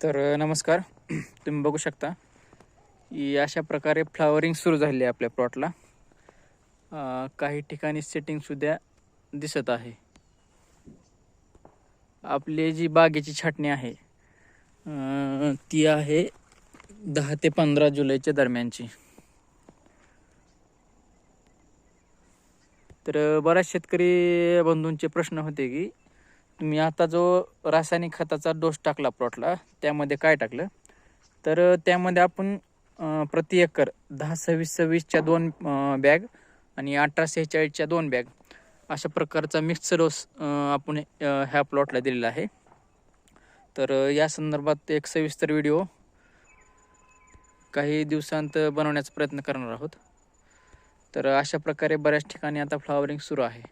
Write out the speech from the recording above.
तर नमस्कार. तुम्ही बघू शकता की अशा प्रकारे फ्लावरिंग सुरू झाली आहे आपल्या प्लॉटला काही ठिकाणी सेटिंगसुद्धा दिसत आहे. आपली जी बागेची छाटणी आहे ती आहे दहा ते पंधरा जुलैच्या दरम्यानची. तर बऱ्याच शेतकरी बंधूंचे प्रश्न होते की तुम्ही आता जो रासायनिक खताचा डोस टाकला प्लॉटला त्यामध्ये काय टाकलं? तर त्यामध्ये आपण प्रति एकर दहा सव्वीस सव्वीसच्या दोन बॅग आणि अठरा सेहेचाळीसच्या दोन बॅग अशा प्रकारचा मिक्स डोस आपण ह्या प्लॉटला दिलेला आहे. तर या संदर्भात एक सविस्तर व्हिडिओ काही दिवसांत बनवण्याचा प्रयत्न करणार आहोत. तर अशा प्रकारे बऱ्याच ठिकाणी आता फ्लॉवरिंग सुरू आहे.